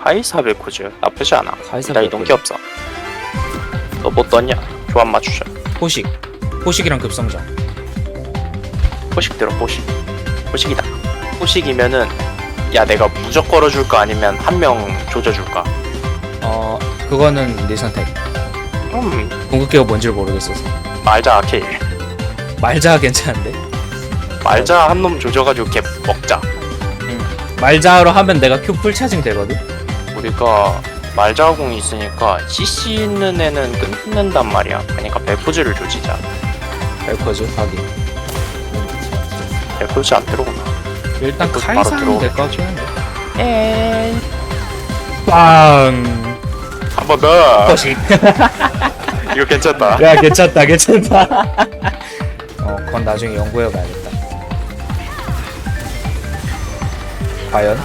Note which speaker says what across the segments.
Speaker 1: 하이사벨 코즈 나쁘지 않아.
Speaker 2: 하이사벨
Speaker 1: 나 이동 게 없어. 너 뭐 떴냐? 교환 맞추자.
Speaker 2: 포식 포식이랑 급성장
Speaker 1: 포식 들어 포식. 포식이다. 포식이면은 야 내가 무적 걸어줄까 아니면 한 명 조져줄 까?
Speaker 2: 어 그거는 네 선택
Speaker 1: 음
Speaker 2: 궁극기가 뭔지 모르겠어서
Speaker 1: 말자 아케일.
Speaker 2: 말자 괜찮은데
Speaker 1: 말자 한 놈 조져가지고 걔 먹자.
Speaker 2: 말자로 하면 내가 큐풀 차징 되거든
Speaker 1: 우리가 말자공이 있으니까 CC 있는 애는 끊는단 말이야. 그러니까 벨포즈를 조지자.
Speaker 2: 벨커즈 확인
Speaker 1: 벨포즈 안 들어오나?
Speaker 2: 일단 카이사
Speaker 1: 바로
Speaker 2: 하면 될것. 같긴 한데
Speaker 1: 에이. 빵한 번 더.
Speaker 2: 포식
Speaker 1: 이거 괜찮다.
Speaker 2: 야 괜찮다 괜찮다 어 그건 나중에 연구해 봐야겠다 과연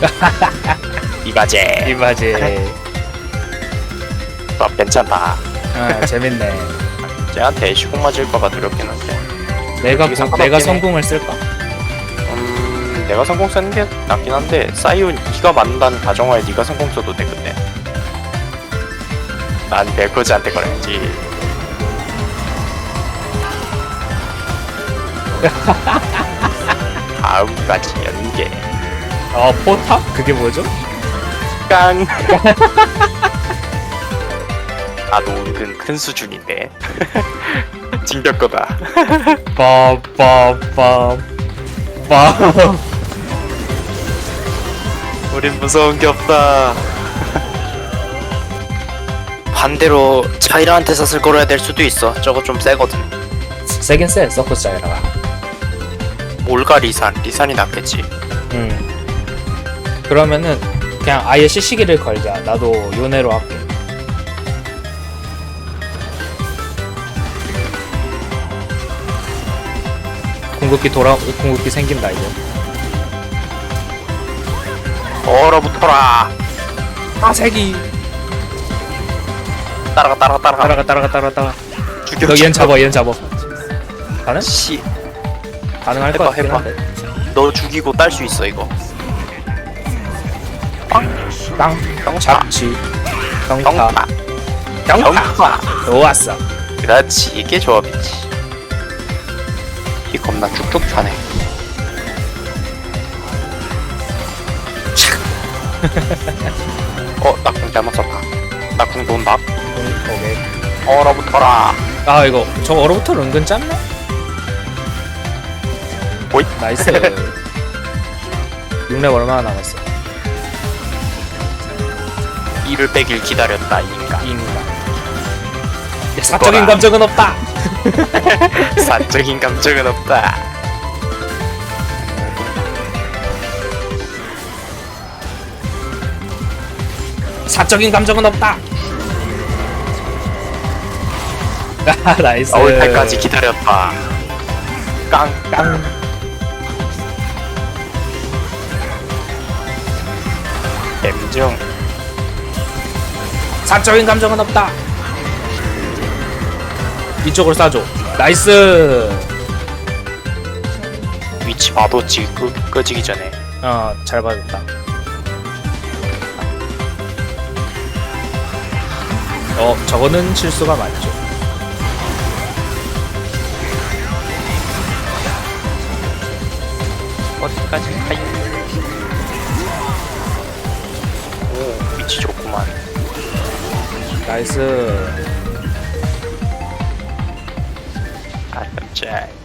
Speaker 1: 이바제.
Speaker 2: 이바지
Speaker 1: 어, 괜찮다.
Speaker 2: 아 재밌네
Speaker 1: 쟤한테 시공 맞을까봐 두렵긴 한데.
Speaker 2: 내가 고-
Speaker 1: 상관없긴
Speaker 2: 내가
Speaker 1: 해.
Speaker 2: 성공을 쓸까
Speaker 1: 음, 내가 성공 쓰는 게 낫긴 한데 사이온 네가 맞는다는 가정하에 네가 성공 써도 돼 근데. 난 벨코즈한테 걸어야지. 다음까지 연계.
Speaker 2: 어 포탑 그게 뭐죠
Speaker 1: 깡. 나도 은근 큰 수준인데. 징벽 거다.
Speaker 2: 빠빠빠 빠
Speaker 1: 우린 무서운 게 없다. 반대로 자이라한테 샀을 걸어야 될 수도 있어. 저거 좀 세거든.
Speaker 2: 세긴 세 서커스 자이라가
Speaker 1: 올가 리산, 리산이 낫겠지.
Speaker 2: 음 그러면은 그냥 아예 시시기를 걸자 나도 요네로 할게 궁극기 돌아 궁극기 생긴다 이제
Speaker 1: 얼어붙어라.
Speaker 2: 아세기
Speaker 1: 따라가, 따라가, 따라가.
Speaker 2: 따라가 따라가 따라가 따라가
Speaker 1: 죽여.
Speaker 2: 너얜 잡아 얘 잡아 가능?
Speaker 1: 씨,
Speaker 2: 가능할 것
Speaker 1: 해봐,
Speaker 2: 같긴
Speaker 1: 해봐.
Speaker 2: 한데
Speaker 1: 너 죽이고 딸 수 있어 이거.
Speaker 2: 땅 잡지 병타
Speaker 1: 병타,
Speaker 2: 병타
Speaker 1: 병타.
Speaker 2: 좋았어
Speaker 1: 그렇지, 이게 조합이지. 이 겁나 쭉쭉 차네. 어, 나궁 잘못 썼다. 나궁 돈다.
Speaker 2: 음, 오케이
Speaker 1: 얼어붙어라.
Speaker 2: 아 이거 저 얼어붙어 은근 짧네?
Speaker 1: 오이.
Speaker 2: 나이스 6렙 얼마나 남았어?
Speaker 1: 이를 빼길 기다렸다 이 인간.
Speaker 2: 인가 야, 사적인 감정은 없다
Speaker 1: 사적인 감정은 없다.
Speaker 2: 사적인 감정은 없다 아 나이스
Speaker 1: 나올 때까지 기다렸다. 깡.
Speaker 2: 깡
Speaker 1: 엠중.
Speaker 2: 사적인 감정은 없다 이쪽으로 쏴줘 나이스
Speaker 1: 위치 봐도 지금 끄, 꺼지기 전에.
Speaker 2: 어잘 받았다 어 저거는 실수가 맞죠
Speaker 1: 어디까지 가요? 오 위치 좋구만.
Speaker 2: 나이스
Speaker 1: 아 깜짝.